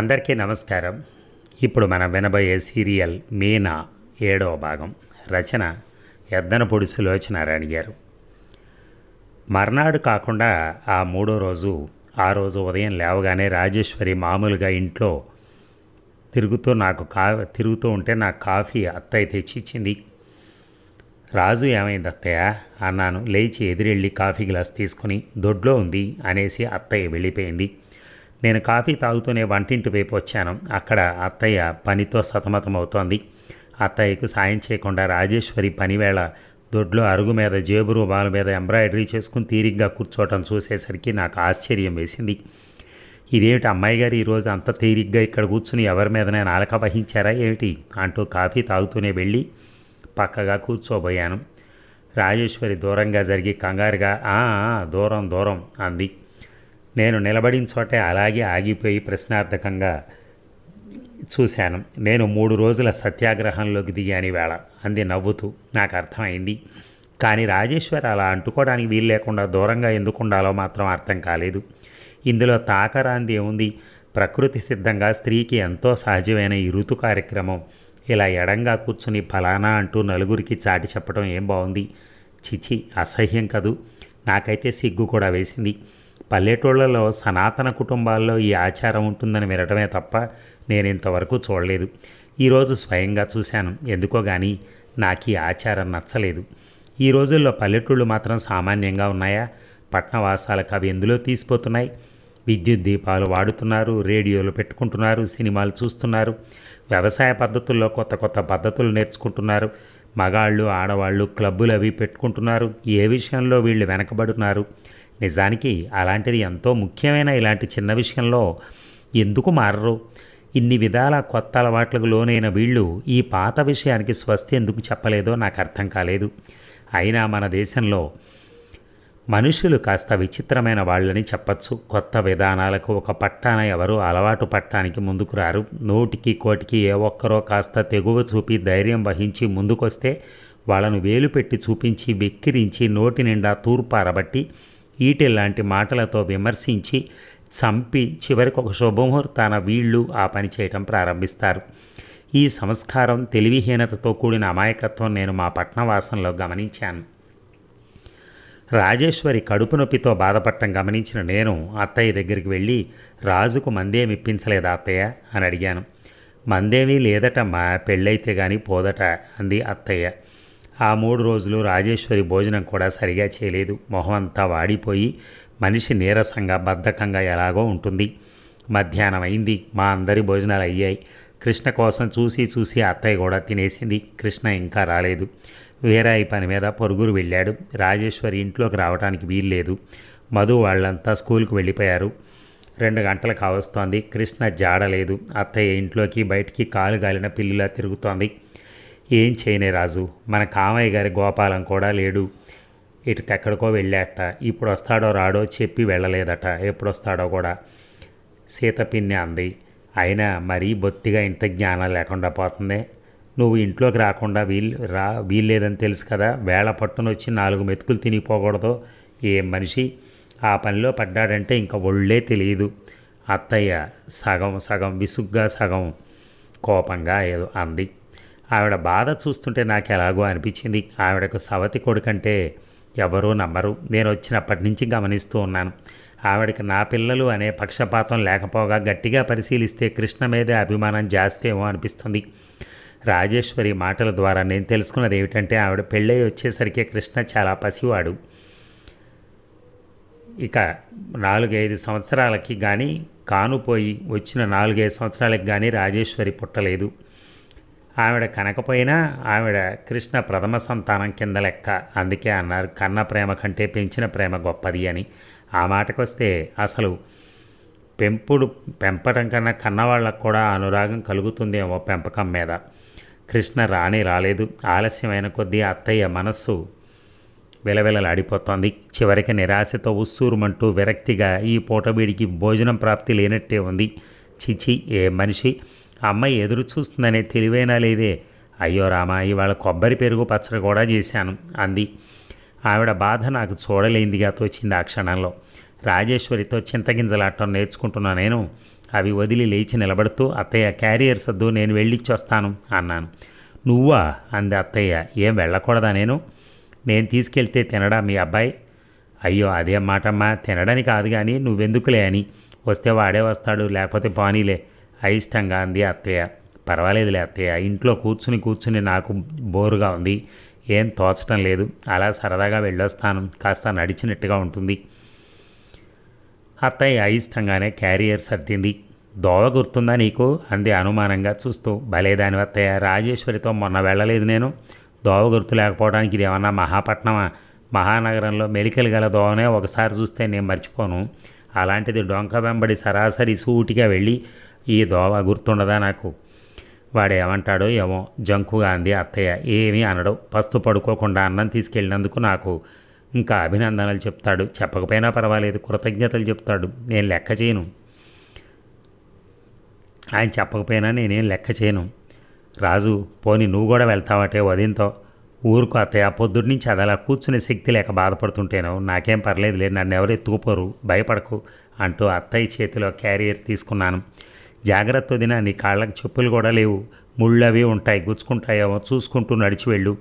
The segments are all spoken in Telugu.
అందరికీ నమస్కారం. ఇప్పుడు మనం వినబోయే సీరియల్ మీనా ఏడవ భాగం. రచన ఎద్దనపొడి సులోచనారాయణ గారు. మర్నాడు కాకుండా ఆ మూడో రోజు ఆ రోజు ఉదయం లేవగానే రాజేశ్వరి మామూలుగా ఇంట్లో తిరుగుతూ నాకు కా తిరుగుతూ ఉంటే నాకు కాఫీ అత్తయ్య తెచ్చి ఇచ్చింది. రాజు ఏమైంది అత్తయ్య? అన్నాను. లేచి ఎదురెళ్ళి కాఫీ గ్లాస్ తీసుకుని దొడ్లో ఉంది అనేసి అత్తయ్య వెళ్ళిపోయింది. నేను కాఫీ తాగుతూనే వంటింటి వైపు వచ్చాను. అక్కడ అత్తయ్య పనితో సతమతమవుతోంది. అత్తయ్యకు సాయం చేయకుండా రాజేశ్వరి పనివేళ దొడ్లో అరుగు మీద జేబు రూపాల మీద ఎంబ్రాయిడరీ చేసుకుని తీరిగ్గా కూర్చోవటం చూసేసరికి నాకు ఆశ్చర్యం వేసింది. ఇదేమిటి అమ్మాయి గారు ఈరోజు అంత తీరిగ్గా ఇక్కడ కూర్చుని ఎవరి మీదనే నాలక వహించారా? ఏమిటి? అంటూ కాఫీ తాగుతూనే వెళ్ళి పక్కగా కూర్చోబోయాను. రాజేశ్వరి దూరంగా జరిగి కంగారుగా దూరం దూరం అంది. నేను నిలబడిన చోటే అలాగే ఆగిపోయి ప్రశ్నార్థకంగా చూశాను. నేను మూడు రోజుల సత్యాగ్రహంలోకి దిగాని వేళ. అంది నవ్వుతూ. నాకు అర్థమైంది. కానీ రాజేశ్వరి అలా అంటుకోవడానికి వీలు లేకుండా దూరంగా ఎందుకు ఉండాలో మాత్రం అర్థం కాలేదు. ఇందులో తాకరాంది ఏముంది? ప్రకృతి సిద్ధంగా స్త్రీకి ఎంతో సహజమైన ఈ ఋతు కార్యక్రమం. ఇలా ఎడంగా కూర్చుని ఫలానా అంటూ నలుగురికి చాటి చెప్పడం ఏం బాగుంది చిచి అసహ్యం కదూ? నాకైతే సిగ్గు కూడా వేసింది. పల్లెటూళ్ళలో సనాతన కుటుంబాల్లో ఈ ఆచారం ఉంటుందని వినటమే తప్ప నేను ఇంతవరకు చూడలేదు ఈరోజు స్వయంగా చూశాను. ఎందుకో కానీ నాకు ఈ ఆచారం నచ్చలేదు. ఈ రోజుల్లో పల్లెటూళ్ళు మాత్రం సామాన్యంగా ఉన్నాయా? పట్టణవాసాలకు అవి ఎందులో తీసిపోతున్నాయి? విద్యుత్ దీపాలు వాడుతున్నారు రేడియోలు పెట్టుకుంటున్నారు సినిమాలు చూస్తున్నారు వ్యవసాయ పద్ధతుల్లో కొత్త కొత్త పద్ధతులు నేర్చుకుంటున్నారు మగాళ్ళు ఆడవాళ్ళు క్లబ్బులు అవి పెట్టుకుంటున్నారు ఏ విషయంలో వీళ్ళు వెనకబడుతున్నారు? నిజానికి అలాంటిది ఎంతో ముఖ్యమైన ఇలాంటి చిన్న విషయంలో ఎందుకు మారరు? ఇన్ని విధాల కొత్త అలవాట్లకు లోనైన వీళ్ళు ఈ పాత విషయానికి స్వస్తి ఎందుకు చెప్పలేదో నాకు అర్థం కాలేదు. అయినా మన దేశంలో మనుషులు కాస్త విచిత్రమైన వాళ్ళని చెప్పచ్చు. కొత్త విధానాలకు ఒక పట్టాన ఎవరు అలవాటు పట్టానికి ముందుకు రారు. నోటికి కోటికి ఏ ఒక్కరో కాస్త తెగువ చూపి ధైర్యం వహించి ముందుకొస్తే వాళ్ళను వేలు పెట్టి చూపించి వెక్కిరించి నోటి నిండా తూర్పు అరబట్టి ఈటెల్లాంటి మాటలతో విమర్శించి చంపి చివరికి ఒక శుభముహూర్తాన వీళ్ళు ఆ పని చేయటం ప్రారంభిస్తారు. ఈ సంస్కారం తెలివిహీనతతో కూడిన అమాయకత్వం నేను మా పట్నవాసంలో గమనించాను. రాజేశ్వరి కడుపు నొప్పితో బాధపడటం గమనించిన నేను అత్తయ్య దగ్గరికి వెళ్ళి రాజుకు మందేమి ఇప్పించలేదా అత్తయ్య? అని అడిగాను. మందేమీ లేదటమ్మా పెళ్ళైతే కానీ పోదట అంది అత్తయ్య. ఆ మూడు రోజులు రాజేశ్వరి భోజనం కూడా సరిగా చేయలేదు. మొహం అంతా వాడిపోయి మనిషి నీరసంగా బద్ధకంగా ఎలాగో ఉంటుంది. మధ్యాహ్నం అయింది. మా అందరి భోజనాలు అయ్యాయి. కృష్ణ కోసం చూసి చూసి అత్తయ్య కూడా తినేసింది. కృష్ణ ఇంకా రాలేదు. వీరాయి పని మీద పొరుగురు వెళ్ళాడు. రాజేశ్వరి ఇంట్లోకి రావడానికి వీల్లేదు. మధు వాళ్ళంతా స్కూల్కి వెళ్ళిపోయారు. రెండు గంటలు కావస్తోంది. కృష్ణ జాడలేదు. అత్తయ్య ఇంట్లోకి బయటికి కాలు గాలిన పిల్లిలా తిరుగుతోంది. ఏం చేయనే రాజు. మన కామయ్య గారి గోపాలం కూడా లేడు. ఇటుకెక్కడికో వెళ్ళాట. ఇప్పుడు వస్తాడో రాడో చెప్పి వెళ్ళలేదట. ఎప్పుడు వస్తాడో కూడా సీత పిన్ని అంది. అయినా మరీ బొత్తిగా ఇంత జ్ఞానం లేకుండా పోతుందే? నువ్వు ఇంట్లోకి రాకుండా వీల్ రా వీల్లేదని తెలుసు కదా. వేళ పట్టున వచ్చి నాలుగు మెతుకులు తినిపోకూడదు. ఏ మనిషి? ఆ పనిలో పడ్డాడంటే ఇంకా ఒళ్ళే తెలియదు. అత్తయ్య సగం సగం విసుగ్గా సగం కోపంగా ఏదో అంది. ఆవిడ బాధ చూస్తుంటే నాకు ఎలాగో అనిపించింది. ఆవిడకు సవతి కొడుకంటే ఎవరూ నమ్మరు. నేను వచ్చినప్పటి నుంచి గమనిస్తూ ఉన్నాను. ఆవిడకి నా పిల్లలు అనే పక్షపాతం లేకపోగా గట్టిగా పరిశీలిస్తే కృష్ణ మీదే అభిమానం జాస్తేమో అనిపిస్తుంది. రాజేశ్వరి మాటల ద్వారా నేను తెలుసుకున్నది ఏమిటంటే ఆవిడ పెళ్ళై వచ్చేసరికి కృష్ణ చాలా పసివాడు. ఇక నాలుగైదు సంవత్సరాలకి కానీ కానుపోయి వచ్చిన నాలుగైదు సంవత్సరాలకి కానీ రాజేశ్వరి పుట్టలేదు. ఆవిడ కనకపోయినా ఆవిడ కృష్ణ ప్రథమ సంతానం కింద లెక్క. అందుకే అన్నారు కన్న ప్రేమ కంటే పెంచిన ప్రేమ గొప్పది అని. ఆ మాటకొస్తే అసలు పెంపుడు పెంపటం కన్నా కన్నవాళ్ళకు కూడా అనురాగం కలుగుతుందేమో పెంపకం మీద. కృష్ణ రాని రాలేదు. ఆలస్యమైన కొద్దీ అత్తయ్య మనస్సు విలవిలలాడిపోతోంది. చివరికి నిరాశతో ఉస్సూరుమంటూ విరక్తిగా ఈ పూటబీడికి భోజనం ప్రాప్తి లేనట్టే ఉంది. చిచి ఏ మనిషి? అమ్మాయి ఎదురు చూస్తుందనే తెలివైనా లేదే. అయ్యో రామా ఇవాళ కొబ్బరి పెరుగు పచ్చడి కూడా చేశాను అంది. ఆవిడ బాధ నాకు చూడలేందిగా తోచింది ఆ క్షణంలో. రాజేశ్వరితో చింతగింజలాటం నేర్చుకుంటున్నా నేను. అవి వదిలి లేచి నిలబడుతూ అత్తయ్య క్యారియర్ సద్దు నేను వెళ్ళిచ్చొస్తాను అన్నాను. నువ్వా? అంది అత్తయ్య. ఏం వెళ్ళకూడదా నేను? నేను తీసుకెళ్తే తినడా మీ అబ్బాయి? అయ్యో అదేం మాటమ్మా తినడానికి కాదు కానీ నువ్వెందుకులే అని. వస్తే వాడే వస్తాడు లేకపోతే పానీలే. అయిష్టంగా అంది అత్తయ్య. పర్వాలేదులే అత్తయ్య. ఇంట్లో కూర్చుని కూర్చుని నాకు బోరుగా ఉంది. ఏం తోచటం లేదు. అలా సరదాగా వెళ్ళొస్తాను. కాస్త నడిచినట్టుగా ఉంటుంది. అత్తయ్య అయిష్టంగానే క్యారియర్ సర్దింది. దోవ గుర్తుందా నీకు? అంది అనుమానంగా చూస్తూ. భలేదాని అత్తయ్య. రాజేశ్వరితో మొన్న వెళ్ళలేదు నేను. దోవ గుర్తు లేకపోవడానికి ఇది ఏమన్నా మహాపట్నమా? మహానగరంలో మెలికలు గల దోవనే ఒకసారి చూస్తే నేను మర్చిపోను. అలాంటిది డొంక వెంబడి సరాసరి సూటిగా వెళ్ళి ఈ దోవ గుర్తుండదా నాకు? వాడు ఏమంటాడో ఏమో. జంకుగా అంది అత్తయ్య ఏమీ అనడు. పస్తు పడుకోకుండా అన్నం తీసుకెళ్ళినందుకు నాకు ఇంకా అభినందనలు చెప్తాడు. చెప్పకపోయినా పర్వాలేదు. కృతజ్ఞతలు చెప్తాడు. నేను లెక్క చేయను. ఆయన చెప్పకపోయినా నేనేం లెక్క చేయను. రాజు పోని నువ్వు కూడా వెళ్తావటే వదింతో? ఊరుకు అత్తయ్య. పొద్దుటి నుంచి అదలా కూర్చునే శక్తి లేక బాధపడుతుంటేనో? నాకేం పర్లేదులే. నన్ను ఎవరు ఎత్తుకుపోరు. భయపడకు అంటూ అత్తయ్య చేతిలో క్యారియర్ తీసుకున్నాను. జాగ్రత్త వదిన నీ కాళ్ళకి చెప్పులు కూడా లేవు. ముళ్ళు అవి ఉంటాయి గుచ్చుకుంటాయేమో చూసుకుంటూ నడిచి వెళ్ళు.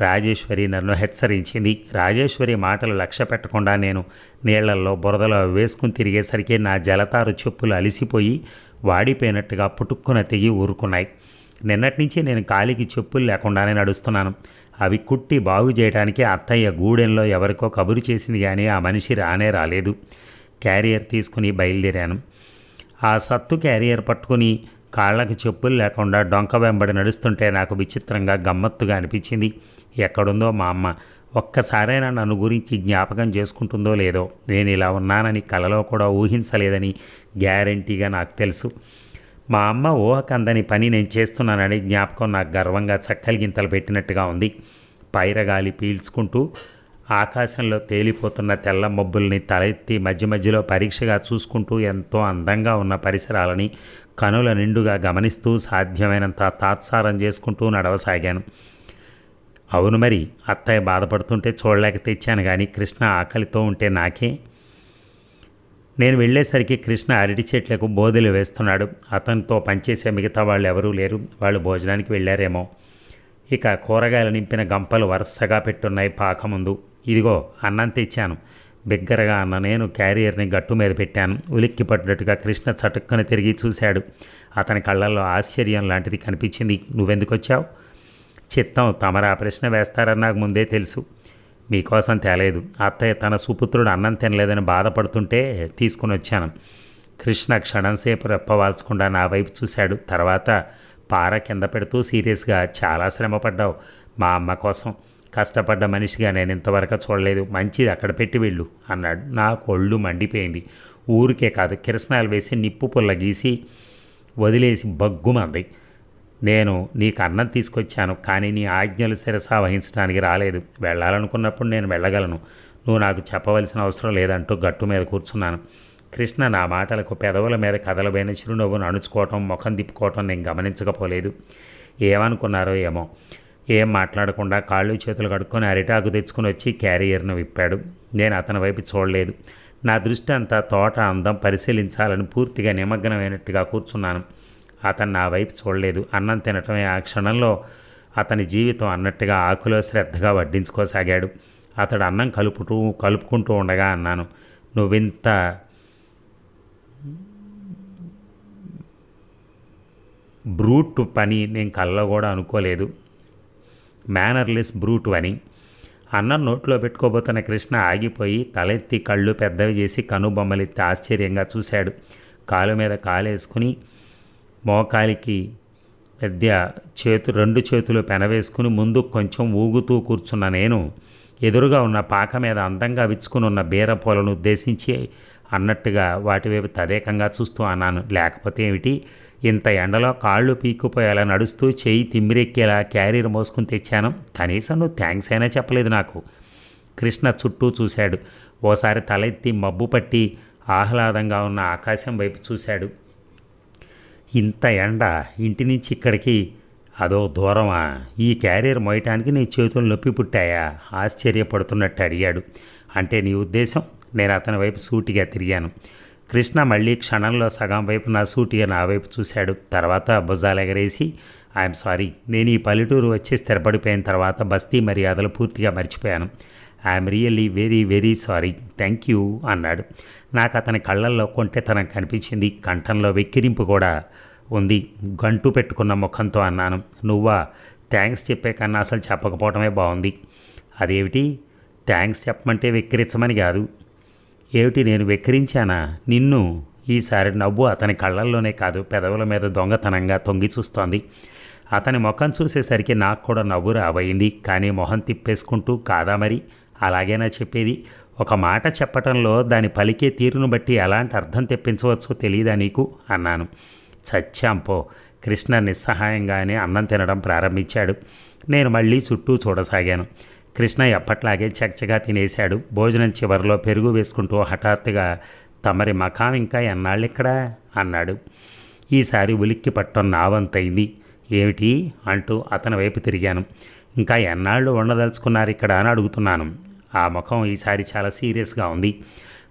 రాజేశ్వరి నన్ను హెచ్చరించింది. రాజేశ్వరి మాటలు లక్ష్య పెట్టకుండా నేను నీళ్ళల్లో బురదలో వేసుకుని తిరిగేసరికి నా జలతారు చెప్పులు అలిసిపోయి వాడిపోయినట్టుగా పుట్టుక్కున తెగి ఊరుకున్నాయి. నిన్నటి నుంచి నేను కాలికి చెప్పులు లేకుండానే నడుస్తున్నాను. అవి కుట్టి బాగు చేయడానికి అత్తయ్య గూడెంలో ఎవరికో కబురు చేసింది కానీ ఆ మనిషి రానే రాలేదు. క్యారియర్ తీసుకుని బయలుదేరాను. ఆ సత్తు క్యారియర్ పట్టుకుని కాళ్ళకి చెప్పులు లేకుండా డొంక వెంబడి నడుస్తుంటే నాకు విచిత్రంగా గమ్మత్తుగా అనిపించింది. ఎక్కడుందో మా అమ్మ. ఒక్కసారైనా నన్ను గురించి జ్ఞాపకం చేసుకుంటుందో లేదో నేను ఇలా ఉన్నానని కలలో కూడా ఊహించలేదని గ్యారంటీగా నాకు తెలుసు. మా అమ్మ ఊహకందని పని నేను చేస్తున్నానని జ్ఞాపకం నాకు గర్వంగా చక్కలిగింతలు పెట్టినట్టుగా ఉంది. పైరగాలి పీల్చుకుంటూ ఆకాశంలో తేలిపోతున్న తెల్ల మబ్బుల్ని తలెత్తి మధ్య మధ్యలో పరీక్షగా చూసుకుంటూ ఎంతో అందంగా ఉన్న పరిసరాలని కనుల నిండుగా గమనిస్తూ సాధ్యమైనంత తాత్సారం చేసుకుంటూ నడవసాగాను. అవును మరి అత్తయ్య బాధపడుతుంటే చూడలేక తెచ్చాను కానీ కృష్ణ ఆకలితో ఉంటే నాకే. నేను వెళ్ళేసరికి కృష్ణ అరటి చెట్లకు బోధులు వేస్తున్నాడు. అతనితో పనిచేసే మిగతా వాళ్ళు ఎవరూ లేరు. వాళ్ళు భోజనానికి వెళ్ళారేమో. ఇక కూరగాయలు నింపిన గంపలు వరుసగా పెట్టున్నాయి పాక ముందు ఇదిగో అన్నం తెచ్చాను. బిగ్గరగా అన్న నేను క్యారియర్ని గట్టు మీద పెట్టాను. ఉలిక్కి పడ్డట్టుగా కృష్ణ చటుక్కన తిరిగి చూశాడు. అతని కళ్ళల్లో ఆశ్చర్యం లాంటిది కనిపించింది. నువ్వెందుకు వచ్చావు చిత్తం తమరా ప్రశ్న వేస్తారని నాకు ముందే తెలుసు. మీకోసం తేలేదు. అత్తయ్య తన సుపుత్రుడు అన్నం తినలేదని బాధపడుతుంటే తీసుకుని వచ్చాను. కృష్ణ క్షణంసేపు రెప్పవాల్చకుండా నా వైపు చూశాడు. తర్వాత పార కింద పెడుతూ సీరియస్గా చాలా శ్రమపడ్డావు మా అమ్మ కోసం. కష్టపడ్డ మనిషిగా నేను ఇంతవరకు చూడలేదు. మంచిది అక్కడ పెట్టి వెళ్ళు అన్నాడు. నాకు కొళ్ళు మండిపోయింది. ఊరికే కాదు కిరసనాలు వేసి నిప్పు పుల్ల గీసి వదిలేసి బగ్గుమంది. నేను నీకు అన్నం తీసుకొచ్చాను కానీ నీ ఆజ్ఞలు శిరసా వహించడానికి రాలేదు. వెళ్ళాలనుకున్నప్పుడు నేను వెళ్ళగలను. నువ్వు నాకు చెప్పవలసిన అవసరం లేదంటూ గట్టు మీద కూర్చున్నాను. కృష్ణ నా మాటలకు పెదవుల మీద కదలబోయిన చిరునవ్వును అణుచుకోవటం ముఖం తిప్పుకోవటం నేను గమనించకపోలేదు. ఏమనుకున్నారో ఏమో. ఏం మాట్లాడకుండా కాళ్ళు చేతులు కడుక్కొని అరిటాకు తెచ్చుకుని వచ్చి క్యారియర్ను విప్పాడు. నేను అతని వైపు చూడలేదు. నా దృష్టి అంతా తోట అందం పరిశీలించాలని పూర్తిగా నిమగ్నమైనట్టుగా కూర్చున్నాను. అతను నా వైపు చూడలేదు. అన్నం తినటమే ఆ క్షణంలో అతని జీవితం అన్నట్టుగా ఆకులో శ్రద్ధగా వడ్డించుకోసాగాడు. అతడు అన్నం కలుపుతూ కలుపుకుంటూ ఉండగా అన్నాను నువ్వింత బ్రూట్ పని నేను కళ్ళలో కూడా అనుకోలేదు. మేనర్లెస్ బ్రూట్ అని. అన్నం నోట్లో పెట్టుకోబోతున్న కృష్ణ ఆగిపోయి తలెత్తి కళ్ళు పెద్దవి చేసి కనుబొమ్మలెత్తి ఆశ్చర్యంగా చూశాడు. కాలు మీద కాలేసుకుని మోకాలికి పెద్ద చేతు రెండు చేతులు పెనవేసుకుని ముందు కొంచెం ఊగుతూ కూర్చున్న నేను ఎదురుగా ఉన్న పాక మీద అందంగా విచ్చుకుని ఉన్న బీరపూలను ఉద్దేశించి అన్నట్టుగా వాటివైపు తదేకంగా చూస్తూ అన్నాను. లేకపోతే ఏమిటి? ఇంత ఎండలో కాళ్ళు పీక్కుపోయేలా నడుస్తూ చేయి తిమ్మిరెక్కేలా క్యారీర్ మోసుకుని తెచ్చాను. కనీసం నువ్వు థ్యాంక్స్ అయినా చెప్పలేదు నాకు. కృష్ణ చుట్టూ చూశాడు. ఓసారి తలెత్తి మబ్బు పట్టి ఆహ్లాదంగా ఉన్న ఆకాశం వైపు చూశాడు. ఇంత ఎండ ఇంటి నుంచి ఇక్కడికి అదో దూరమా? ఈ క్యారియర్ మోయటానికి నీ చేతులు నొప్పి పుట్టాయా? ఆశ్చర్యపడుతున్నట్టు అడిగాడు. అంటే నీ ఉద్దేశం? నేను అతని వైపు సూటిగా తిరిగాను. కృష్ణ మళ్ళీ క్షణంలో సగం వైపు నా సూటిగా నా వైపు చూశాడు. తర్వాత భుజాలు ఎగరేసి ఐఎమ్ సారీ. నేను ఈ పల్లెటూరు వచ్చి స్థిరపడిపోయిన తర్వాత బస్తీ మర్యాదలు పూర్తిగా మర్చిపోయాను. I'm really very very sorry. Thank you అన్నాడు. నాకు అతని కళ్ళల్లో కొంటెతనం కనిపించింది. కంఠంలో వెక్కిరింపు కూడా ఉంది. గంటు పెట్టుకున్న ముఖంతో అన్నాను. నువ్వా? థ్యాంక్స్ చెప్పే కన్నా అసలు చెప్పకపోవటమే బాగుంది. అదేమిటి? థ్యాంక్స్ చెప్పమంటే వెక్కిరించమని కాదు. ఏమిటి నేను వెక్కిరించానా? నిన్ను ఈసారి నవ్వు అతని కళ్ళల్లోనే కాదు పెదవుల మీద దొంగతనంగా తొంగి చూస్తోంది. అతని ముఖం చూసేసరికి నాకు కూడా నవ్వు రాబోయింది. కానీ మొహం తిప్పేసుకుంటూ కాదా మరి? అలాగేనా చెప్పేది? ఒక మాట చెప్పటంలో దాని పలికే తీరును బట్టి ఎలాంటి అర్థం తెప్పించవచ్చో తెలియదా నీకు? అన్నాను. చచ్చాంపో కృష్ణ నిస్సహాయంగానే అన్నం తినడం ప్రారంభించాడు. నేను మళ్ళీ చుట్టూ చూడసాగాను. కృష్ణ ఎప్పట్లాగే చకచగా తినేశాడు. భోజనం చివరిలో పెరుగు వేసుకుంటూ హఠాత్తుగా తమరి మకాం ఇంకా ఎన్నాళ్ళిక్కడా? అన్నాడు. ఈసారి ఉలిక్కి పట్టం నావంతైంది ఏమిటి? అంటూ అతని వైపు తిరిగాను. ఇంకా ఎన్నాళ్ళు ఉండదలుచుకున్నారు ఇక్కడ అని అడుగుతున్నాను. ఆ ముఖం ఈసారి చాలా సీరియస్గా ఉంది.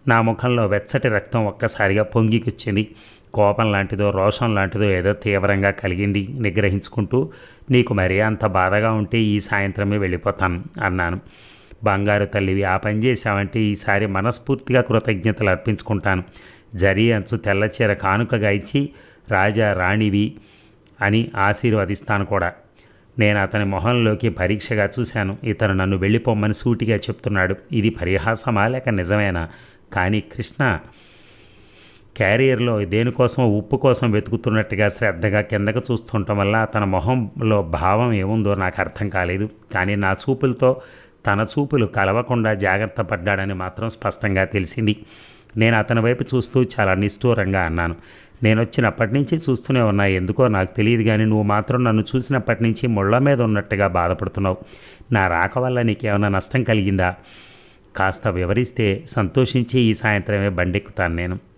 నా ముఖంలో వెచ్చటి రక్తం ఒక్కసారిగా పొంగికొచ్చింది. కోపం లాంటిదో రోషం లాంటిదో ఏదో తీవ్రంగా కలిగింది నిగ్రహించుకుంటూ నీకు మరీ అంత బాధగా ఉంటే ఈ సాయంత్రమే వెళ్ళిపోతాను అన్నాను. బంగారు తల్లివి ఆ పని చేశావంటే ఈసారి మనస్ఫూర్తిగా కృతజ్ఞతలు అర్పించుకుంటాను. జరీ అంచు తెల్లచీర కానుకగా ఇచ్చి రాజా రాణివి అని ఆశీర్వదిస్తాను కూడా. నేను అతని మొహంలోకి పరీక్షగా చూశాను. ఇతను నన్ను వెళ్ళిపోమ్మని సూటిగా చెప్తున్నాడు. ఇది పరిహాసమా లేక నిజమేనా? కానీ కృష్ణ క్యారియర్లో దేనికోసం ఉప్పు కోసం వెతుకుతున్నట్టుగా శ్రద్ధగా కిందకు చూస్తుండటం వల్ల తన మొహంలో భావం ఏముందో నాకు అర్థం కాలేదు. కానీ నా చూపులతో తన చూపులు కలవకుండా జాగ్రత్త పడ్డాడని మాత్రం స్పష్టంగా తెలిసింది. నేను అతని వైపు చూస్తూ చాలా నిష్ఠూరంగా అన్నాను. నేను వచ్చినప్పటి నుంచి చూస్తూనే ఉన్నా. ఎందుకో నాకు తెలియదు కానీ నువ్వు మాత్రం నన్ను చూసినప్పటి నుంచి ముళ్ళ మీద ఉన్నట్టుగా బాధపడుతున్నావు. నా రాక వల్ల నీకేమైనా నష్టం కలిగిందా? కాస్త వివరిస్తే సంతోషించి ఈ సాయంత్రమే బండెక్కుతాను నేను.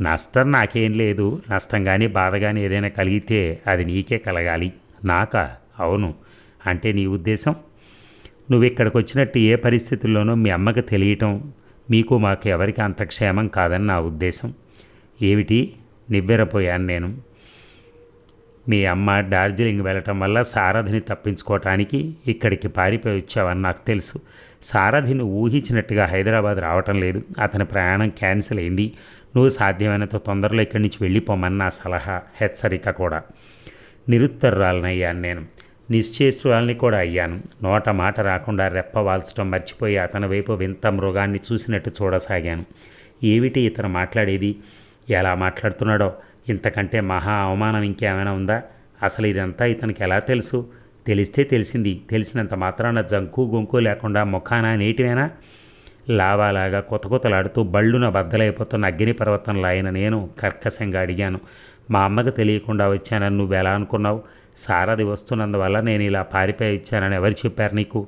నష్టం నాకేం లేదు. నష్టం కానీ బాధ కానీ ఏదైనా కలిగితే అది నీకే కలగాలి. నాక? అవును. అంటే నీ ఉద్దేశం? నువ్వు ఇక్కడికి వచ్చినట్టు ఏ పరిస్థితుల్లోనూ మీ అమ్మకి తెలియటం మీకు మాకు ఎవరికి అంత క్షేమం కాదని నా ఉద్దేశం. ఏమిటి? నివ్వెరపోయాను నేను. మీ అమ్మ డార్జిలింగ్ వెళ్ళటం వల్ల సారథిని తప్పించుకోవటానికి ఇక్కడికి పారిపోయి వచ్చావని నాకు తెలుసు. సారథిని ఊహించినట్టుగా హైదరాబాద్ రావటం లేదు. అతని ప్రయాణం క్యాన్సిల్ అయింది. నువ్వు సాధ్యమైనంత తొందరలో ఇక్కడి నుంచి వెళ్ళిపోమని నా సలహా హెచ్చరిక కూడా. నిరుత్తరురాలనయ్యాను నేను. నిశ్చేష్టురాల్ని కూడా అయ్యాను. నోట మాట రాకుండా రెప్పవాల్చడం మర్చిపోయి అతని వైపు వింత మృగాన్ని చూసినట్టు చూడసాగాను. ఏమిటి ఇతను మాట్లాడేది? ఎలా మాట్లాడుతున్నాడో? ఇంతకంటే మహా అవమానం ఇంకేమైనా ఉందా? అసలు ఇదంతా ఇతనికి ఎలా తెలుసు? తెలిస్తే తెలిసింది. తెలిసినంత మాత్రాన జంకు గొంకు లేకుండా ముఖాన నేటివేనా? లావాలాగా కొతకొతలాడుతూ బళ్ళున బద్దలైపోతున్న అగ్నిపర్వతంలో ఆయన నేను కర్కశంగా అడిగాను మా అమ్మకు తెలియకుండా వచ్చానని నువ్వు ఎలా అనుకున్నావు? సారథి వస్తున్నందువల్ల నేను ఇలా పారిపోయి ఇచ్చానని ఎవరు చెప్పారు నీకు?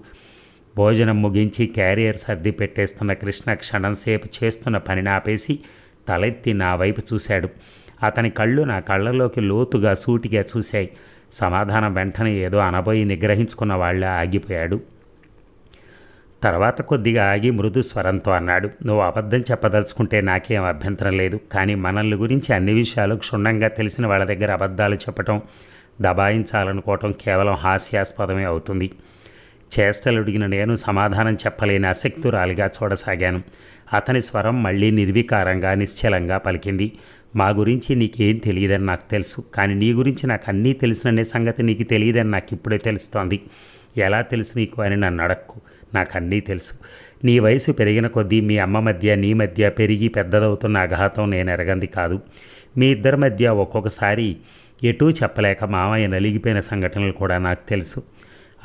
భోజనం ముగించి క్యారియర్ సర్ది పెట్టేస్తున్న కృష్ణ క్షణం సేపు చేస్తున్న పనిని ఆపేసి తలెత్తి నా వైపు చూశాడు. అతని కళ్ళు నా కళ్ళలోకి లోతుగా సూటిగా చూశాయి. సమాధానం వెంటనే ఏదో అనబోయి నిగ్రహించుకున్న వాళ్ళ ఆగిపోయాడు. తర్వాత కొద్దిగా ఆగి మృదు స్వరంతో అన్నాడు నువ్వు అబద్ధం చెప్పదలుచుకుంటే నాకేం అభ్యంతరం లేదు. కానీ మనల్ని గురించి అన్ని విషయాలు క్షుణ్ణంగా తెలిసిన వాళ్ళ దగ్గర అబద్ధాలు చెప్పటం దబాయించాలనుకోవటం కేవలం హాస్యాస్పదమే అవుతుంది. చేష్టలుడిగిన నేను సమాధానం చెప్పలేని అశక్తురాలిగా చూడసాగాను. అతని స్వరం మళ్ళీ నిర్వికారంగా నిశ్చలంగా పలికింది. మా గురించి నీకేం తెలియదని నాకు తెలుసు. కానీ నీ గురించి నాకు అన్నీ తెలిసిననే సంగతి నీకు తెలియదని నాకు ఇప్పుడే తెలుస్తోంది. ఎలా తెలుసు నీకు అని నన్ను అడక్కు. నాకు అన్నీ తెలుసు. నీ వయసు పెరిగిన కొద్దీ మీ అమ్మ మధ్య నీ మధ్య పెరిగి పెద్దదవుతున్న అఘాతం నేను ఎరగంది కాదు. మీ ఇద్దరి మధ్య ఒక్కొక్కసారి ఎటూ చెప్పలేక మామయ్య నలిగిపోయిన సంఘటనలు కూడా నాకు తెలుసు.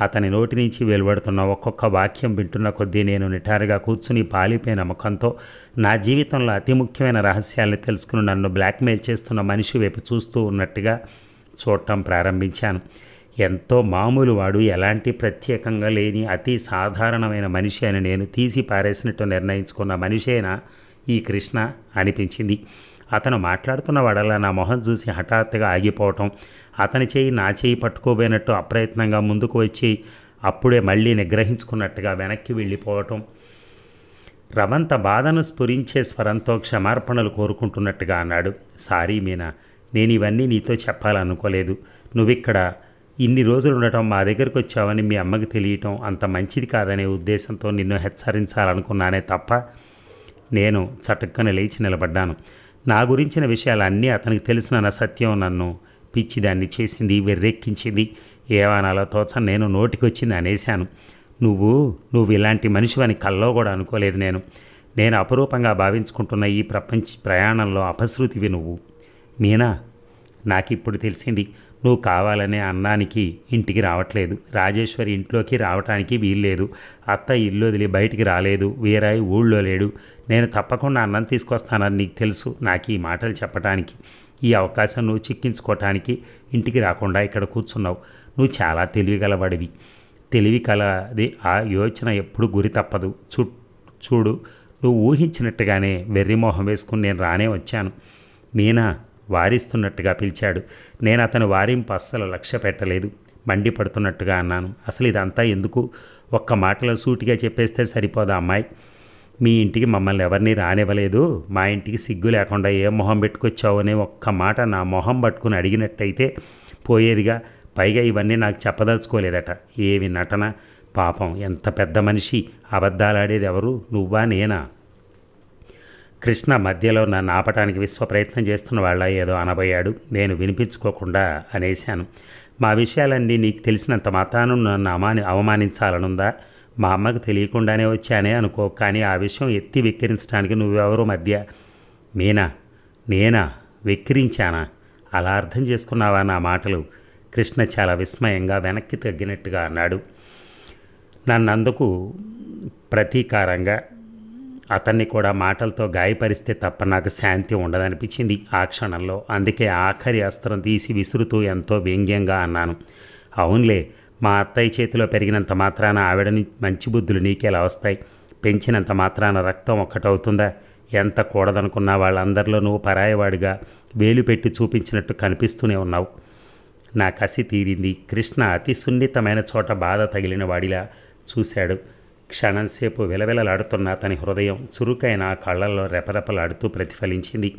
అతని నోటి నుంచి వెలువడుతున్న ఒక్కొక్క వాక్యం వింటున్న కొద్దీ నేను నిటారుగా కూర్చుని పాలిపోయిన ముఖంతో నా జీవితంలో అతి ముఖ్యమైన రహస్యాల్ని తెలుసుకుని నన్ను బ్లాక్మెయిల్ చేస్తున్న మనిషి వైపు చూస్తూ ఉన్నట్టుగా చూడటం ప్రారంభించాను. ఎంతో మామూలు వాడు ఎలాంటి ప్రత్యేకంగా లేని అతి సాధారణమైన మనిషి అని నేను తీసి పారేసినట్టు నిర్ణయించుకున్న మనిషేనా ఈ కృష్ణ అనిపించింది. అతను మాట్లాడుతున్న వాడలా నా మొహం చూసి హఠాత్తుగా ఆగిపోవటం అతని చేయి నా చేయి పట్టుకోబోయినట్టు అప్రయత్నంగా ముందుకు వచ్చి అప్పుడే మళ్ళీ నిగ్రహించుకున్నట్టుగా వెనక్కి వెళ్ళిపోవటం రవంత బాధను స్ఫురించే స్వరంతో క్షమార్పణలు కోరుకుంటున్నట్టుగా అన్నాడు. సారీ మీనా నేను ఇవన్నీ నీతో చెప్పాలనుకోలేదు. నువ్విక్కడ ఇన్ని రోజులు ఉండటం మా దగ్గరికి వచ్చావని మీ అమ్మకి తెలియటం అంత మంచిది కాదనే ఉద్దేశంతో నిన్ను హెచ్చరించాలనుకున్నానే తప్ప నేను చటుక్కన లేచి నిలబడ్డాను. నా గురించిన విషయాలన్నీ అతనికి తెలిసిన సత్యం నన్ను పిచ్చిదాన్ని చేసింది వెర్రెక్కించింది. ఏవానాలో తోచ నేను నోటికొచ్చింది అనేశాను. నువ్వు నువ్వు ఇలాంటి మనిషివని కల్లో కూడా అనుకోలేదు నేను. నేను అపురూపంగా భావించుకుంటున్న ఈ ప్రపంచ ప్రయాణంలో అపశృతివి నువ్వు. మీనా నాకు ఇప్పుడు తెలిసింది నువ్వు కావాలనే అన్నానికి ఇంటికి రావట్లేదు. రాజేశ్వరి ఇంట్లోకి రావటానికి వీల్లేదు. అత్త ఇల్లు వదిలి బయటికి రాలేదు. వీరాయి ఊళ్ళో లేడు. నేను తప్పకుండా అన్నం తీసుకొస్తానని నీకు తెలుసు. నాకు ఈ మాటలు చెప్పడానికి ఈ అవకాశం నువ్వు చిక్కించుకోవటానికి ఇంటికి రాకుండా ఇక్కడ కూర్చున్నావు. నువ్వు చాలా తెలివిగలవాడివి. తెలివి కలది ఆ యోచన ఎప్పుడు గురి తప్పదు. చూ చూడు నువ్వు ఊహించినట్టుగానే వెర్రిమోహం వేసుకుని నేను రానే వచ్చాను. మీనా వారిస్తున్నట్టుగా పిలిచాడు. నేను అతను వారింపు అస్సలు లక్ష్య పెట్టలేదు. మండిపడుతున్నట్టుగా అన్నాను. అసలు ఇదంతా ఎందుకు? ఒక్క మాటలో సూటిగా చెప్పేస్తే సరిపోదా అమ్మాయి? మీ ఇంటికి మమ్మల్ని ఎవరిని రానివ్వలేదు. మా ఇంటికి సిగ్గు లేకుండా ఏ మొహం పెట్టుకొచ్చావు అనే ఒక్క మాట నా మొహం పట్టుకుని అడిగినట్టయితే పోయేదిగా. పైగా ఇవన్నీ నాకు చెప్పదలుచుకోలేదట. ఏవి నటన? పాపం ఎంత పెద్ద మనిషి. అబద్ధాలాడేది ఎవరు నువ్వా నేనా? కృష్ణ మధ్యలో నన్ను ఆపటానికి విశ్వ ప్రయత్నం చేస్తున్న వాళ్ళ ఏదో అనబోయాడు. నేను వినిపించుకోకుండా అనేశాను. మా విషయాలన్నీ నీకు తెలిసినంత మాత్రాను నన్ను అమాని అవమానించాలనుందా? మా అమ్మకు తెలియకుండానే వచ్చానే అనుకో కానీ ఆ విషయం ఎత్తి వెక్కిరించడానికి నువ్వెవరు మధ్య మీనా నేనా? వెక్కిరించానా? అలా అర్థం చేసుకున్నావా నా మాటలు? కృష్ణ చాలా విస్మయంగా వెనక్కి తగ్గినట్టుగా అన్నాడు. నన్నందుకు ప్రతీకారంగా అతన్ని కూడా మాటలతో గాయపరిస్తే తప్ప నాకు శాంతి ఉండదనిపించింది ఆ క్షణంలో. అందుకే ఆఖరి అస్త్రం తీసి విసురుతూ ఎంతో వ్యంగ్యంగా అన్నాను. అవునులే మా అత్తయ్య చేతిలో పెరిగినంత మాత్రాన ఆవిడని మంచి బుద్ధులు నీకెలా వస్తాయి? పెంచినంత మాత్రాన రక్తం ఒక్కటవుతుందా? ఎంత కూడదనుకున్నా వాళ్ళందరిలో నువ్వు పరాయవాడిగా వేలు పెట్టి చూపించినట్టు కనిపిస్తూనే ఉన్నావు. నా కసి తీరింది. కృష్ణ అతి సున్నితమైన చోట బాధ తగిలిన వాడిలా చూశాడు. క్షణంసేపు విలవిలలాడుతున్న అతని హృదయం చురుకైన కళ్ళల్లో రెపరెపలాడుతూ ప్రతిఫలించింది.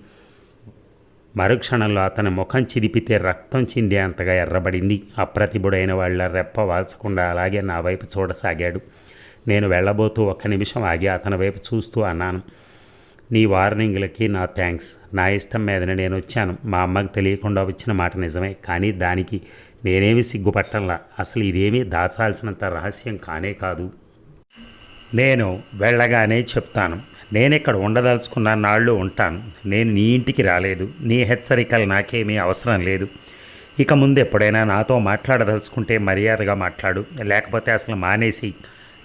మరుక్షణంలో అతని ముఖం చిదిపితే రక్తం చిందే అంతగా ఎర్రబడింది. అప్రతిభుడైన వాళ్ళ రెప్ప వాల్చకుండా అలాగే నా వైపు చూడసాగాడు. నేను వెళ్ళబోతూ ఒక్క నిమిషం ఆగి అతని వైపు చూస్తూ అన్నాను. నీ వార్నింగ్లకి నా థ్యాంక్స్. నా ఇష్టం మీదనే నేను వచ్చాను. మా అమ్మకి తెలియకుండా వచ్చిన మాట నిజమే. కానీ దానికి నేనేమి సిగ్గుపట్టంలా అసలు ఇదేమీ దాచాల్సినంత రహస్యం కానే కాదు. నేను వెళ్ళగానే చెప్తాను. నేను ఇక్కడ ఉండదలుచుకున్న నాళ్ళు ఉంటాను. నేను నీ ఇంటికి రాలేదు. నీ హెచ్చరికలు నాకేమీ అవసరం లేదు. ఇక ముందు ఎప్పుడైనా నాతో మాట్లాడదలుచుకుంటే మర్యాదగా మాట్లాడు. లేకపోతే అసలు మానేసి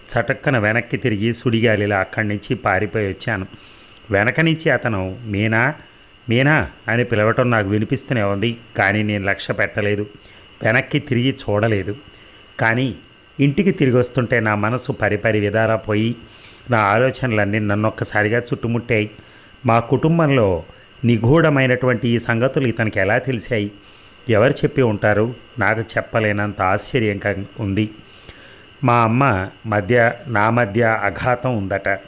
చటక్కన వెనక్కి తిరిగి సుడిగాలిలా అక్కడి నుంచి పారిపోయి వచ్చాను. వెనక నుంచి అతను మీనా? మీనా? అని పిలవటం నాకు వినిపిస్తూనే ఉంది. కానీ నేను లక్ష్య పెట్టలేదు. వెనక్కి తిరిగి చూడలేదు. కానీ ఇంటికి తిరిగి వస్తుంటే నా మనసు పరిపరి విధాలా పోయి నా ఆలోచనలన్నీ నన్ను ఒక్కసారిగా చుట్టుముట్టాయి. మా కుటుంబంలో నిగూఢమైనటువంటి ఈ సంగతులు ఇతనికి ఎలా తెలిసాయి? ఎవరు చెప్పి ఉంటారు? నాకు చెప్పలేనంత ఆశ్చర్యంగా ఉంది. మా అమ్మ మధ్య నా మధ్య అఘాతం ఉందట.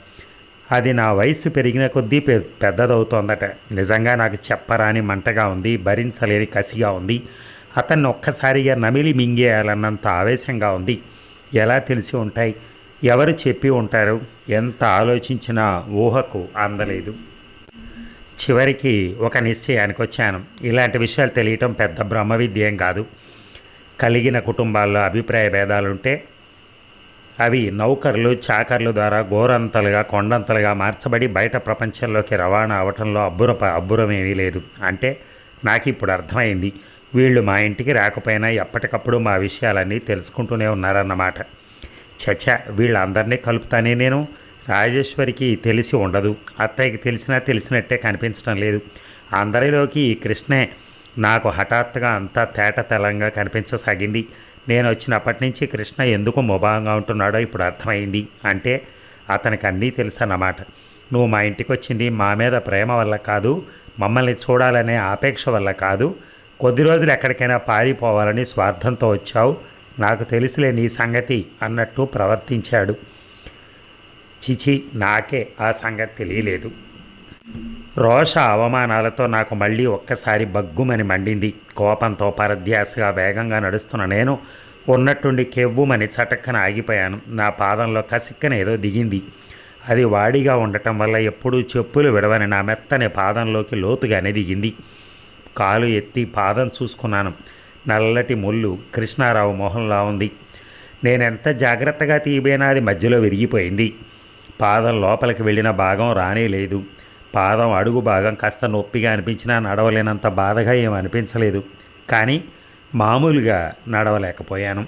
అది నా వయసు పెరిగిన కొద్దీ పె పెద్దదవుతోందట. నిజంగా నాకు చెప్పరాని మంటగా ఉంది భరించలేని కసిగా ఉంది. అతన్ని ఒక్కసారిగా నమిలి మింగేయాలన్నంత ఆవేశంగా ఉంది. ఎలా తెలిసి ఉంటాయి? ఎవరు చెప్పి ఉంటారు? ఎంత ఆలోచించినా ఊహకు అందలేదు. చివరికి ఒక నిశ్చయానికి వచ్చాను. ఇలాంటి విషయాలు తెలియటం పెద్ద బ్రహ్మ విద్య ఏం కాదు. కలిగిన కుటుంబాల్లో అభిప్రాయ భేదాలుంటే అవి నౌకర్లు చాకర్లు ద్వారా గోరంతలుగా కొండంతలుగా మార్చబడి బయట ప్రపంచంలోకి రవాణా అవటంలో అబ్బుర అబ్బురమేమీ లేదు. అంటే నాకు ఇప్పుడు అర్థమైంది. వీళ్ళు మా ఇంటికి రాకపోయినా ఎప్పటికప్పుడు మా విషయాలన్నీ తెలుసుకుంటూనే ఉన్నారన్నమాట. చచ వీళ్ళందరినీ కలుపుతానే నేను? రాజేశ్వరికి తెలిసి ఉండదు. అత్తయ్యకి తెలిసినా తెలిసినట్టే కనిపించడం లేదు. అందరిలోకి ఈ కృష్ణే నాకు హఠాత్తుగా అంతా తేట తెలంగా కనిపించసాగింది. నేను వచ్చినప్పటి నుంచి కృష్ణ ఎందుకు ముభావంగా ఉంటున్నాడో ఇప్పుడు అర్థమైంది. అంటే అతనికి అన్నీ తెలుసు అన్నమాట నువ్వు మా ఇంటికి వచ్చింది మా మీద ప్రేమ వల్ల కాదు మమ్మల్ని చూడాలనే ఆపేక్ష వల్ల కాదు కొద్ది రోజులు ఎక్కడికైనా పారిపోవాలని స్వార్థంతో వచ్చావు. నాకు తెలిసిలే నీ సంగతి అన్నట్టు ప్రవర్తించాడు. చిచి నాకే ఆ సంగతి తెలియలేదు. రోష అవమానాలతో నాకు మళ్ళీ ఒక్కసారి బగ్గుమని మండింది. కోపంతో పరధ్యాసగా వేగంగా నడుస్తున్న నేను ఉన్నట్టుండి కెవ్వుమని చటక్కన ఆగిపోయాను. నా పాదంలో కసిక్కన ఏదో దిగింది. అది వాడిగా ఉండటం వల్ల ఎప్పుడూ చెప్పులు విడవని నా మెత్తని పాదంలోకి లోతుగానే దిగింది. కాలు ఎత్తి పాదం చూసుకున్నాను. నల్లటి ముళ్ళు కృష్ణారావు మొహంలా ఉంది. నేనెంత జాగ్రత్తగా తీయబోయినా అది మధ్యలో విరిగిపోయింది. పాదం లోపలికి వెళ్ళిన భాగం రానే లేదు. పాదం అడుగు భాగం కాస్త నొప్పిగా అనిపించినా నడవలేనంత బాధగా ఏం అనిపించలేదు. కానీ మామూలుగా నడవలేకపోయాను.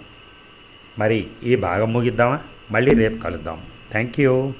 మరి ఈ భాగం ముగిద్దామా? మళ్ళీ రేపు కలుద్దాం. Thank you.